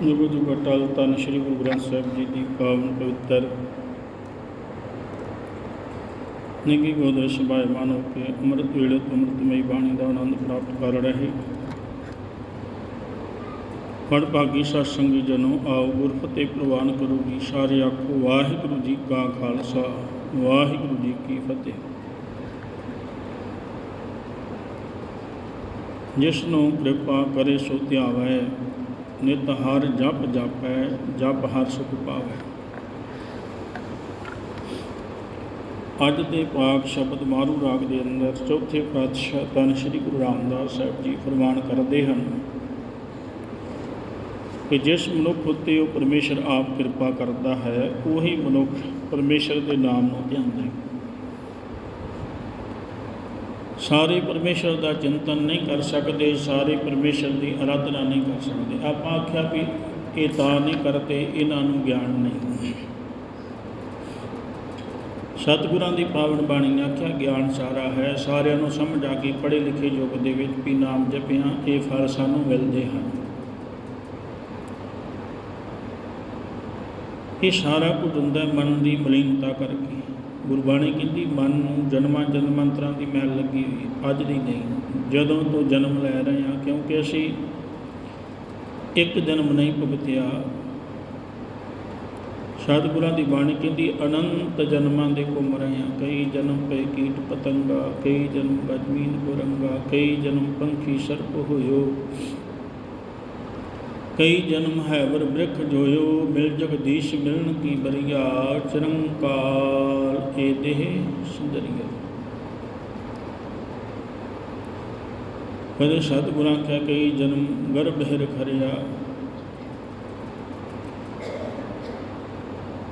ਜੁਗ ਜੀ ਅਟਲ ਤਨ ਸ੍ਰੀ ਗੁਰੂ ਗ੍ਰੰਥ ਸਾਹਿਬ ਜੀ ਦੀ ਪਾਵਨ ਪਵਿੱਤਰ ਨਿੱਘੀ ਗੋਦ ਸਭਾਏ ਮਾਨੋ ਕੇ ਅੰਮ੍ਰਿਤ ਵੇਲੇ ਅੰਮ੍ਰਿਤਮਈ ਬਾਣੀ ਦਾ ਆਨੰਦ ਪ੍ਰਾਪਤ ਕਰ ਰਹੇ। ਫੜ ਭਾਗੀ ਸਤ ਸੰਗੀ ਜਨੋ ਆਓ ਗੁਰਫਤਿਹ ਪ੍ਰਵਾਨ ਕਰੋ ਜੀ, ਸਾਰੇ ਆਖੋ, ਵਾਹਿਗੁਰੂ ਜੀ ਕਾ ਖਾਲਸਾ, ਵਾਹਿਗੁਰੂ ਜੀ ਕੀ ਫਤਿਹ। ਜਿਸ ਨੂੰ ਕਿਰਪਾ ਕਰੇ ਸੋ ਧਿਆਵੈ। ਨਿਤ ਹਰ ਜਪ ਜਾਪੈ, ਜਪ ਹਰ ਸੁਖ ਪਾਵੈ। ਅੱਜ ਦੇ ਪਾਕ ਸ਼ਬਦ ਮਾਰੂ ਰਾਗ ਦੇ ਅੰਦਰ ਚੌਥੇ ਪਾਤਸ਼ਾਹ ਤਨ ਸ੍ਰੀ ਗੁਰੂ ਰਾਮਦਾਸ ਸਾਹਿਬ ਜੀ ਫਰਮਾਨ ਕਰਦੇ ਹਨ ਕਿ ਜਿਸ ਮਨੁੱਖ ਉੱਤੇ ਉਹ ਪਰਮੇਸ਼ਰ ਆਪ ਕਿਰਪਾ ਕਰਦਾ ਹੈ, ਉਹੀ ਮਨੁੱਖ ਪਰਮੇਸ਼ਰ ਦੇ ਨਾਮ ਨੂੰ ਧਿਆਉਂਦਾ ਹੈ ਸਾਰੇ ਪਰਮੇਸ਼ਰ ਦਾ ਚਿੰਤਨ ਨਹੀਂ ਕਰ ਸਕਦੇ, ਸਾਰੇ ਪਰਮੇਸ਼ਰ ਦੀ ਆਰਾਧਨਾ ਨਹੀਂ ਕਰ ਸਕਦੇ। ਆਪਾਂ ਆਖਿਆ ਵੀ ਇਹ ਤਾਂ ਨਹੀਂ ਕਰਦੇ ਇਹਨਾਂ ਨੂੰ ਗਿਆਨ ਨਹੀਂ ਸਤਿਗੁਰਾਂ ਦੀ ਪਾਵਨ ਬਾਣੀ ਨੇ ਆਖਿਆ, ਗਿਆਨ ਸਾਰਾ ਹੈ। ਸਾਰਿਆਂ ਨੂੰ ਸਮਝ ਆ ਕੇ ਪੜ੍ਹੇ ਲਿਖੇ ਯੁੱਗ ਦੇ ਵਿੱਚ ਵੀ ਨਾਮ ਜਪਿਆ, ਇਹ ਫਲ ਸਾਨੂੰ ਮਿਲਦੇ ਹਨ। ਇਹ ਸਾਰਾ ਕੁਝ ਹੁੰਦਾ ਮਨ ਦੀ ਮਲੀਨਤਾ ਕਰਕੇ। ਗੁਰਬਾਣੀ ਕਹਿੰਦੀ, ਮਨ ਨੂੰ ਜਨਮਾਂ ਜਨਮਾਂਤਰਾਂ ਦੀ ਮੈਲ ਲੱਗੀ ਹੋਈ, ਅੱਜ ਦੀ ਨਹੀਂ। ਜਦੋਂ ਤੋਂ ਜਨਮ ਲੈ ਰਹੇ ਹਾਂ, ਕਿਉਂਕਿ ਅਸੀਂ ਇੱਕ ਜਨਮ ਨਹੀਂ ਭੁਗਤਿਆ। ਸਤਿਗੁਰਾਂ ਦੀ ਬਾਣੀ ਕਹਿੰਦੀ, ਅਨੰਤ ਜਨਮਾਂ ਦੇ ਘੁੰਮ ਰਹੇ ਹਾਂ। ਕਈ ਜਨਮ ਪਏ ਕੀਟ ਪਤੰਗਾ, ਕਈ ਜਨਮ ਬਜਮੀਨ ਗੁਰੰਗਾ ਕਈ ਜਨਮ ਪੰਖੀ ਸਰਪ ਹੋਇਓ। ਕਈ ਜਨਮ ਹੈ ਵਰ ਬ੍ਰਿਖ ਜੋਇਓ, ਮਿਲ ਜਗਦੀਸ਼ ਮਿਲਣ ਕੀ ਬਰੀਆ ਚਰੰਕਾਲ ਏ ਦੇਹ ਸੁੰਦਰੀਆ। ਕਦੇ ਸਤਿਗੁਰਾਂ ਕਾ ਕਈ ਜਨਮ ਗਰਭ ਹਿਰ ਖਰਿਆ।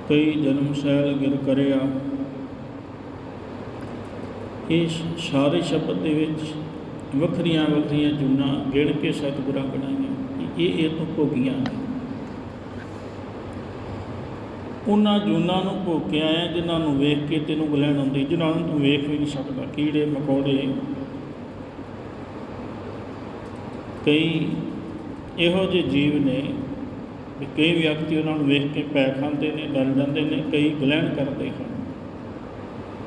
ਕਈ ਜਨਮ ਸੈਲ ਗਿਰ ਕਰਿਆ। ਇਸ ਸਾਰੇ ਸ਼ਬਦ ਦੇ ਵਿੱਚ ਵੱਖਰੀਆਂ ਵੱਖਰੀਆਂ ਜੁਨਾ ਗਿਣ ਕੇ ਸਤਿਗੁਰਾਂ ਬਣਾਈਆਂ। ਇਹ ਇਹ ਤੋਂ ਭੋਗੀਆਂ ਉਹਨਾਂ ਜੂਨਾਂ ਨੂੰ ਭੋਗ ਕੇ ਆਇਆ, ਜਿਨ੍ਹਾਂ ਨੂੰ ਵੇਖ ਕੇ ਤੈਨੂੰ ਗਲੈਣ ਆਉਂਦੀ, ਜਿਨ੍ਹਾਂ ਨੂੰ ਤੂੰ ਵੇਖ ਵੀ ਨਹੀਂ ਸਕਦਾ, ਕੀੜੇ, ਮਕੌੜੇ। ਕਈ ਇਹੋ ਜਿਹੇ ਜੀਵ ਨੇ ਵੀ ਕਈ ਵਿਅਕਤੀ ਉਹਨਾਂ ਨੂੰ ਵੇਖ ਕੇ ਪੈ ਖਾਂਦੇ ਨੇ, ਡਰ ਜਾਂਦੇ ਨੇ, ਕਈ ਗਲੈਣ ਕਰਦੇ ਹਨ।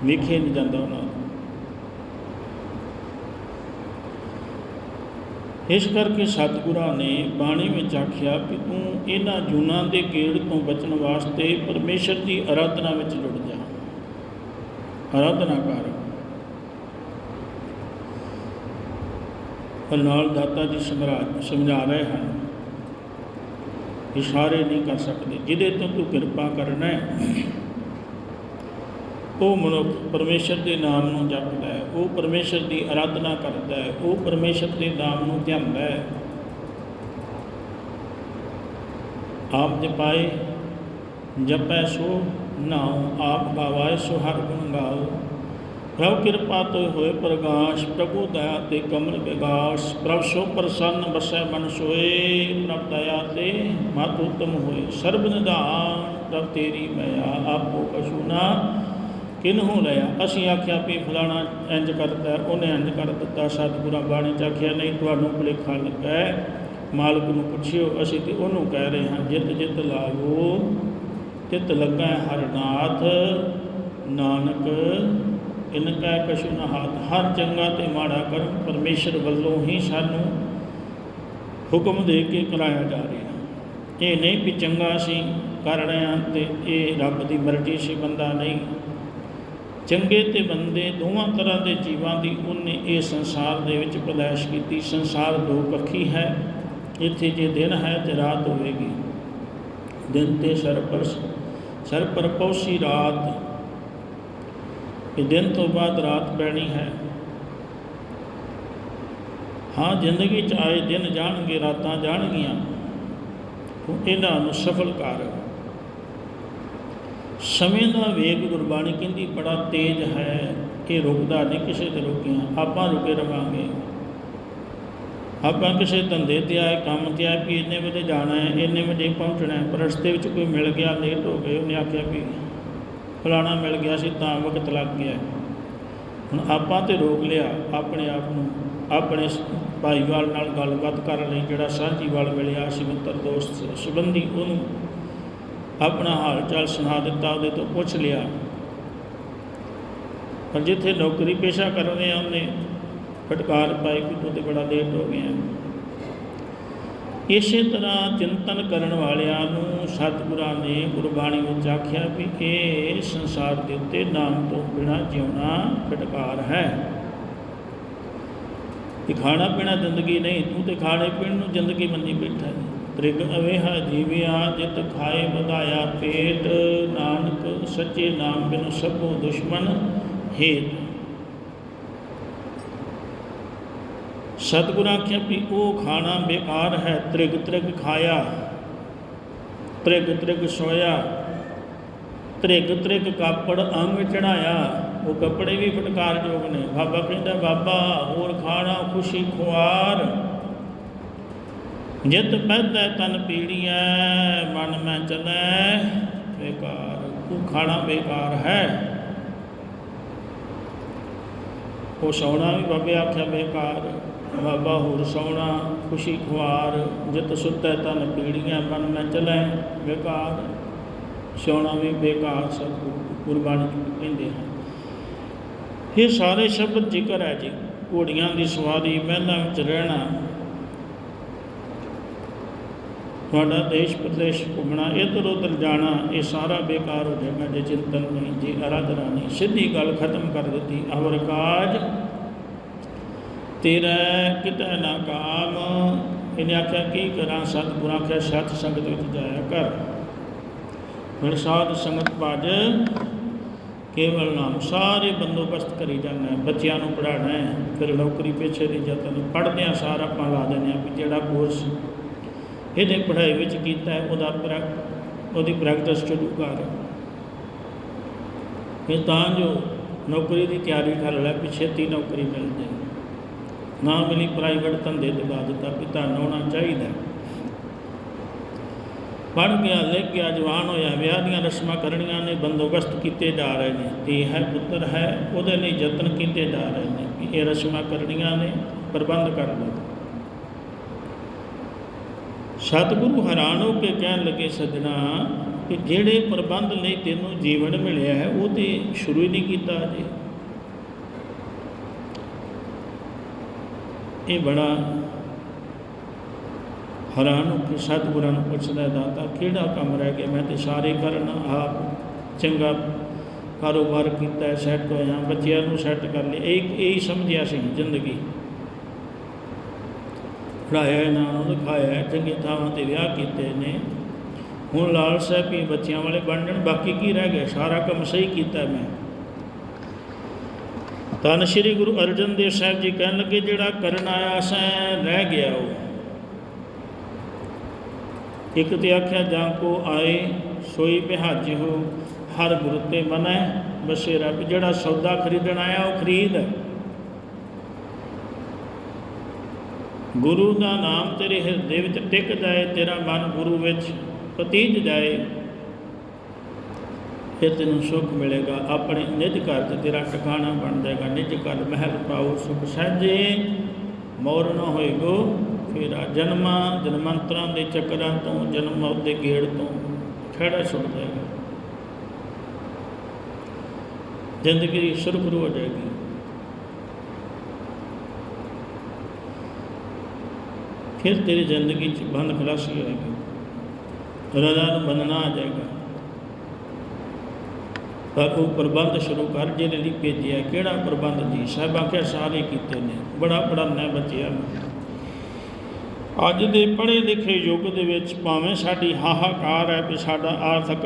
ਵੇਖੇ ਨਹੀਂ ਜਾਂਦਾ ਉਹਨਾਂ ਨੂੰ ਇਸ ਕਰਕੇ ਸਤਿਗੁਰਾਂ ਨੇ ਬਾਣੀ ਵਿੱਚ ਆਖਿਆ ਕਿ ਤੂੰ ਇਹਨਾਂ ਜੂਨਾਂ ਦੇ ਗੇੜ ਤੋਂ ਬਚਣ ਵਾਸਤੇ ਪਰਮੇਸ਼ਰ ਦੀ ਆਰਾਧਨਾ ਵਿੱਚ ਜੁੜ ਜਾ। ਆਰਾਧਨਾ ਕਰ। ਪਰ ਨਾਲ ਦਾਤਾ ਜੀ ਸਮਝਾ ਸਮਝਾ ਰਹੇ ਹਨ ਇਸ਼ਾਰੇ ਨਹੀਂ ਕਰ ਸਕਦੇ, ਜਿਹਦੇ ਤੋਂ ਤੂੰ ਕਿਰਪਾ ਕਰਨਾ ਹੈ ਉਹ ਮਨੁੱਖ ਪਰਮੇਸ਼ਰ ਦੇ ਨਾਮ ਨੂੰ ਜਪਦਾ ਹੈ, ਉਹ ਪਰਮੇਸ਼ਰ ਦੀ ਆਰਾਧਨਾ ਕਰਦਾ ਹੈ, ਉਹ ਪਰਮੇਸ਼ਰ ਦੇ ਨਾਮ ਨੂੰ ਧਿਆਉਂਦਾ ਹੈ। ਆਪ ਜਪਾਏ, ਜਪੈ ਸੋ, ਨਾਉ ਆਪ ਗਾਵਾਏ ਸੋ ਹਰ ਗੁਣ ਗਾਓ। ਪ੍ਰਭ ਕਿਰਪਾ ਤੋਂ ਹੋਏ ਪ੍ਰਗਾਸ਼, ਪ੍ਰਭੂ ਦਇਆ ਤੇ ਕਮਲ ਵਿਗਾਸ, ਪ੍ਰਭ ਸੋ ਪ੍ਰਸੰਨ ਬਸੈ ਮਨ ਸੋਏ, ਪ੍ਰਭ ਦਇਆ ਤੇ ਮਤ ਉਤਮ ਹੋਏ। ਸਰਬ ਨਿਧਾਨ, ਪ੍ਰਭ ਤੇਰੀ ਮਇਆ ਆਪੋ ਕਛੂ ਨਾ ਕਿਨਹੂ ਲਿਆ? ਅਸੀਂ ਆਖਿਆ ਵੀ ਫਲਾਣਾ ਇੰਜ ਕਰਦਾ ਉਹਨੇ ਇੰਜ ਕਰ ਦਿੱਤਾ, ਸਤਿਗੁਰਾਂ ਬਾਣੀ ਚ ਆਖਿਆ, ਨਹੀਂ ਤੁਹਾਨੂੰ ਭੁਲੇਖਾ ਲੱਗਾ ਹੈ। ਮਾਲਕ ਨੂੰ ਪੁੱਛਿਓ, ਅਸੀਂ ਤੇ ਉਹਨੂੰ ਕਹਿ ਰਹੇ ਹਾਂ, ਜਿਤ ਜਿਤ ਲਾਗੋ ਤਿਤ ਲੱਗਾ ਹਰਨਾਥ ਨਾਨਕ, ਇਨ ਕੈ ਕਛੁ ਨ ਹਾਥ। ਹਰ ਚੰਗਾ ਤੇ ਮਾੜਾ ਕਰਮ ਪਰਮੇਸ਼ਰ ਵੱਲੋਂ ਹੀ ਸਾਨੂੰ ਹੁਕਮ ਦੇ ਕੇ ਕਰਾਇਆ ਜਾ ਰਿਹਾ ਇਹ ਨਹੀਂ ਵੀ ਚੰਗਾ ਅਸੀਂ ਕਰ ਰਹੇ ਹਾਂ ਤੇ ਇਹ ਰੱਬ ਦੀ ਮਰਜ਼ੀ ਸੀ, ਬੰਦਾ ਨਹੀਂ। ਚੰਗੇ ਤੇ ਬੰਦੇ ਦੋਵਾਂ ਤਰ੍ਹਾਂ ਦੇ ਜੀਵਾਂ ਦੀ ਉਹਨੇ ਇਹ ਸੰਸਾਰ ਦੇ ਵਿੱਚ ਪਦਾਇਸ਼ ਕੀਤੀ। ਸੰਸਾਰ ਦੋ ਪੱਖੀ ਹੈ। ਇੱਥੇ ਜੇ ਦਿਨ ਹੈ ਤੇ ਰਾਤ ਹੋਵੇਗੀ। ਦਿਨ ਤੇ ਸਰਪਰ ਸਰਪਰ ਪੌਸੀ ਰਾਤ। ਇਹ ਦਿਨ ਤੋਂ ਬਾਅਦ ਰਾਤ ਪੈਣੀ ਹੈ। ਹਾਂ, ਜ਼ਿੰਦਗੀ 'ਚ ਆਏ ਦਿਨ ਜਾਣਗੇ, ਰਾਤਾਂ ਜਾਣਗੀਆਂ। ਇਹਨਾਂ ਨੂੰ ਸਫਲ ਕਰ ਸਮੇਂ ਦਾ ਵੇਗ ਗੁਰਬਾਣੀ ਕਹਿੰਦੀ, ਬੜਾ ਤੇਜ਼ ਹੈ ਇਹ ਰੁਕਦਾ ਨਹੀਂ ਕਿਸੇ ਤੇ ਰੁਕਿਆ, ਆਪਾਂ ਰੁਕੇ ਰਵਾਂਗੇ। ਆਪਾਂ ਕਿਸੇ ਧੰਦੇ ਤੇ ਆਏ, ਕੰਮ ਤੇ ਆਏ, ਵੀ ਇੰਨੇ ਵਜੇ ਜਾਣਾ ਹੈ, ਇੰਨੇ ਵਜੇ ਪਹੁੰਚਣਾ ਹੈ, ਪਰ ਰਸਤੇ ਵਿੱਚ ਕੋਈ ਮਿਲ ਗਿਆ ਲੇਟ ਹੋ ਗਏ, ਉਹਨੇ ਆਖਿਆ ਵੀ ਫਲਾਣਾ ਮਿਲ ਗਿਆ ਸੀ, ਤਾਂ ਵਕਤ ਲੱਗ ਗਿਆ। ਹੁਣ ਆਪਾਂ ਤੇ ਰੋਕ ਲਿਆ, ਆਪਣੇ ਆਪ ਨੂੰ, ਆਪਣੇ ਭਾਈਵਾਲ ਨਾਲ ਗੱਲਬਾਤ ਕਰਨ ਲਈ, ਜਿਹੜਾ ਸਾਂਝੀਵਾਲ ਮਿਲਿਆ ਸੀ ਮਿੱਤਰ ਦੋਸਤ ਸੰਬੰਧੀ ਉਹਨੂੰ ਆਪਣਾ ਹਾਲ ਚਾਲ ਸੁਣਾ ਦਿੱਤਾ, ਉਹਦੇ ਤੋਂ ਪੁੱਛ ਲਿਆ। ਪਰ ਜਿੱਥੇ ਨੌਕਰੀ ਪੇਸ਼ਾ ਕਰਦੇ ਆ, ਉਹਨੇ ਫਟਕਾਰ ਪਾਈ ਕਿ ਤੂੰ ਤੇ ਬੜਾ ਲੇਟ ਹੋ ਗਿਆ। ਇਸੇ ਤਰ੍ਹਾਂ ਚਿੰਤਨ ਕਰਨ ਵਾਲਿਆਂ ਨੂੰ ਸਤਿਗੁਰਾਂ ਨੇ ਗੁਰਬਾਣੀ ਵਿੱਚ ਆਖਿਆ ਵੀ ਇਹ ਸੰਸਾਰ ਦੇ ਉੱਤੇ ਨਾਮ ਤੋਂ ਬਿਨਾ ਜਿਉਣਾ ਫਟਕਾਰ ਹੈ। ਕਿ ਖਾਣਾ ਪੀਣਾ ਜ਼ਿੰਦਗੀ ਨਹੀਂ, ਤੂੰ ਤੇ ਖਾਣੇ ਪੀਣ ਨੂੰ ਜ਼ਿੰਦਗੀ ਮੰਨੀ ਬੈਠਾ ਤ੍ਰਿਗ ਅਵੇਹਾ ਜੀਵਿਆ ਜਿਤ ਖਾਏ ਵਧਾਇਆ ਪੇਟ, ਨਾਨਕ ਸੱਚੇ ਨਾਮ ਬਿਨ ਸਭੋ ਦੁਸ਼ਮਨ ਹੇਤ। ਸਤਿਗੁਰਾਂ ਆਖਿਆ ਵੀ ਉਹ ਖਾਣਾ ਬੇਕਾਰ ਹੈ, ਤ੍ਰਿਗ ਤ੍ਰਿਗ ਖਾਇਆ, ਤ੍ਰਿਗ ਤ੍ਰਿਗ ਸੋਇਆ, ਤ੍ਰਿਗ ਤ੍ਰਿਗ ਕਾਪੜ ਅੰਗ ਚੜਾਇਆ ਉਹ ਕੱਪੜੇ ਵੀ ਫਟਕਾਰਯੋਗ ਨੇ। ਬਾਬਾ ਕਹਿੰਦਾ, ਬਾਬਾ, ਹੋਰ ਖਾਣਾ ਖੁਸ਼ੀ ਖੁਆਰ ਜਿਤ ਪੈਦਾ ਤਨ ਪੀੜੀਐ, ਮਨ ਮੈਂ ਚਲੈ, ਬੇਕਾਰ ਤੂੰ ਖਾਣਾ ਬੇਕਾਰ ਹੈ। ਉਹ ਸੌਣਾ ਵੀ ਬਾਬੇ ਆਖਿਆ ਬੇਕਾਰ, ਬਾਬਾ ਹੋਰ ਸੌਣਾ, ਖੁਸ਼ੀ ਖੁਆਰ, ਜਿਤ ਸੁੱਤੈ ਤਨ ਪੀੜੀਆਂ ਮਨ ਮੈਂ ਚਲੈ, ਬੇਕਾਰ। ਸੌਣਾ ਵੀ ਬੇਕਾਰ ਸਭ ਕੁਰਬਾਨੀ ਕਹਿੰਦੇ ਹਨ। ਇਹ ਸਾਰੇ ਸ਼ਬਦ ਜ਼ਿਕਰ ਹੈ ਜੀ। ਘੋੜੀਆਂ ਦੀ ਸਵਾਰੀ ਮਹਿਲਾਂ ਵਿੱਚ ਰਹਿਣਾ ਤੁਹਾਡਾ ਦੇਸ਼ ਪ੍ਰਦੇਸ਼ ਘੁੰਮਣਾ, ਇੱਧਰ ਉੱਧਰ ਜਾਣਾ, ਇਹ ਸਾਰਾ ਬੇਕਾਰ ਹੋ ਜਾਏਗਾ ਜੇ ਚਿੰਤਨ ਨਹੀਂ, ਜੇ ਅਰਾਧਨਾ ਨਹੀਂ। ਸਿੱਧੀ ਗੱਲ ਖਤਮ ਕਰ ਦਿੱਤੀ। ਅਵਰ ਕਾਜ ਤੇਰਾ ਕਿਤੇ ਨਾ ਕਾਮ। ਇਹਨੇ ਆਖਿਆ, ਕੀ ਕਰਾਂ? ਸਤਿਗੁਰਾਂ ਆਖਿਆ ਸਤ ਸੰਗਤ ਵਿੱਚ ਜਾਇਆ ਕਰ। ਫਿਰ ਸਾਧ ਸੰਗਤ ਭਜ, ਕੇਵਲ ਨਾਮ ਸਾਰੇ ਬੰਦੋਬਸਤ ਕਰੀ ਜਾਣਾ ਬੱਚਿਆਂ ਨੂੰ ਪੜਾਉਣਾ ਫਿਰ ਨੌਕਰੀ ਪਿੱਛੇ ਦੀ ਯਤਨ ਪੜ੍ਹਦਿਆਂ ਸਾਰਾ ਆਪਾਂ ਲਾ ਦਿੰਦੇ ਹਾਂ ਵੀ ਜਿਹੜਾ ਕੋਰਸ ਇਹਨੇ ਪੜ੍ਹਾਈ ਵਿੱਚ ਕੀਤਾ ਹੈ, ਉਹਦਾ ਪ੍ਰੈਕ, ਉਹਦੀ ਪ੍ਰੈਕਟਿਸ ਸ਼ੁਰੂ ਕਰ ਫਿਰ ਤਾਂ ਜੋ ਨੌਕਰੀ ਦੀ ਤਿਆਰੀ ਕਰ ਲੈ, ਵੀ ਛੇਤੀ ਨੌਕਰੀ ਮਿਲ ਜਾਏ ਨਾ ਮਿਲੀ ਪ੍ਰਾਈਵੇਟ ਧੰਦੇ ਤੇ ਲਾ ਦਿੱਤਾ ਵੀ ਤੁਹਾਨੂੰ ਚਾਹੀਦਾ ਪੜ੍ਹ ਗਿਆ ਲਿਖ ਗਿਆ ਜਵਾਨ ਹੋਇਆ, ਵਿਆਹ ਦੀਆਂ ਰਸਮਾਂ ਕਰਨੀਆਂ ਨੇ, ਬੰਦੋਬਸਤ ਕੀਤੇ ਜਾ ਰਹੇ ਨੇ। ਤੇ ਹੈ, ਪੁੱਤਰ ਹੈ, ਉਹਦੇ ਲਈ ਯਤਨ ਕੀਤੇ ਜਾ ਰਹੇ ਨੇ ਇਹ ਰਸਮਾਂ ਕਰਨੀਆਂ ਨੇ, ਪ੍ਰਬੰਧ ਕਰ ਲਓ। ਸਤਿਗੁਰੂ ਹੈਰਾਨ ਹੋ ਕੇ ਕਹਿਣ ਲੱਗੇ, ਸੱਜਣਾ, ਕਿ ਜਿਹੜੇ ਪ੍ਰਬੰਧ ਲਈ ਤੈਨੂੰ ਜੀਵਨ ਮਿਲਿਆ ਹੈ, ਉਹ ਤੇ ਸ਼ੁਰੂ ਹੀ ਨਹੀਂ ਕੀਤਾ ਅਜੇ। ਇਹ ਬੜਾ ਹੈਰਾਨ ਹੋ ਕੇ ਸਤਿਗੁਰਾਂ ਨੂੰ ਪੁੱਛਦਾ ਦਾਤਾ, ਕਿਹੜਾ ਕੰਮ ਰਹਿ ਗਿਆ? ਮੈਂ ਤੇ ਸਾਰੇ ਕਰਨਾ ਆਪ ਚੰਗਾ ਕਾਰੋਬਾਰ ਕੀਤਾ ਸੈੱਟ ਹੋਇਆ, ਬੱਚਿਆਂ ਨੂੰ ਸੈੱਟ ਕਰ ਲਿਆ। ਇਹ ਇਹ ਹੀ ਸਮਝਿਆ ਸੀ ਜ਼ਿੰਦਗੀ। ਪੜਾਇਆ ਇਹਨਾਂ ਨੂੰ ਲਿਖਾਇਆ ਚੰਗੀ ਥਾਵਾਂ ਤੇ ਵਿਆਹ ਕੀਤੇ ਨੇ। ਹੁਣ ਲਾਲ ਸਾਹਿਬ ਵੀ ਬੱਚਿਆਂ ਵਾਲੇ ਬਣ ਜਾਣ, ਬਾਕੀ ਕੀ ਰਹਿ ਗਿਆ? ਸਾਰਾ ਕੰਮ ਸਹੀ ਕੀਤਾ ਮੈਂ। ਤਾਂ ਸ੍ਰੀ ਗੁਰੂ ਅਰਜਨ ਦੇਵ ਸਾਹਿਬ ਜੀ ਕਹਿਣ ਲੱਗੇ, ਜਿਹੜਾ ਕਰਨ ਆਇਆ ਸੈਂ, ਰਹਿ ਗਿਆ ਉਹ। ਇੱਕ ਤੇ ਆਖਿਆ, ਜਾਂ ਕੋ ਆਏ, ਸੋਈ ਬਿਹਾਜ ਹੋ, ਹਰ ਗੁਰੂ ਤੇ ਮਨੈ, ਬਸੇ ਰੱਬ ਜਿਹੜਾ ਸੌਦਾ ਖਰੀਦਣ ਆਇਆ, ਉਹ ਖਰੀਦ। ਗੁਰੂ ਦਾ ਨਾਮ ਤੇਰੇ ਹਿਰਦੇ ਵਿੱਚ ਟਿਕ ਜਾਏ, ਤੇਰਾ ਮਨ ਗੁਰੂ ਵਿੱਚ ਪਤੀਜ ਜਾਏ, ਫਿਰ ਤੈਨੂੰ ਸੁੱਖ ਮਿਲੇਗਾ। ਆਪਣੇ ਨਿਜ ਘਰ ਤੇ ਤੇਰਾ ਟਿਕਾਣਾ ਬਣ ਜਾਏਗਾ। ਨਿਜ ਘਰ ਮਹਿਲ ਪਾਉ ਸੁਖ ਸਹਜੇ ਮੋਰ ਨਾ ਹੋਏਗੋ ਫਿਰ ਜਨਮਾਂ, ਜਨਮੰਤਰਾਂ ਦੇ ਚੱਕਰਾਂ ਤੋਂ, ਜਨਮ ਮੌਤ ਦੇ ਗੇੜ ਤੋਂ ਖੜਾ ਛੁੱਟ ਜਾਏਗਾ। ਜ਼ਿੰਦਗੀ ਸੁਰਖਰੂ ਹੋ ਜਾਏਗੀ। ਫਿਰ ਤੇਰੀ ਜ਼ਿੰਦਗੀ 'ਚ ਬੰਦ ਖਲਾਸੀ ਹੋਏਗੀ। ਰਜ਼ਾ ਬੰਨਣਾ ਆ ਜਾਏਗਾ। ਪਰ ਉਹ ਪ੍ਰਬੰਧ ਸ਼ੁਰੂ ਕਰ, ਜਿਹਦੇ ਲਈ ਭੇਜਿਆ। ਕਿਹੜਾ ਪ੍ਰਬੰਧ ਜੀ? ਸਾਹਿਬ ਆਖਿਆ ਸਾਰੇ ਕੀਤੇ ਨੇ। ਬੜਾ ਪੜਾਉਣਾ ਬੱਚਿਆਂ ਨੂੰ। ਅੱਜ ਦੇ ਪੜ੍ਹੇ ਲਿਖੇ ਯੁੱਗ ਦੇ ਵਿੱਚ ਭਾਵੇਂ ਸਾਡੀ ਹਾਹਾਕਾਰ ਹੈ ਵੀ ਸਾਡਾ ਆਰਥਿਕ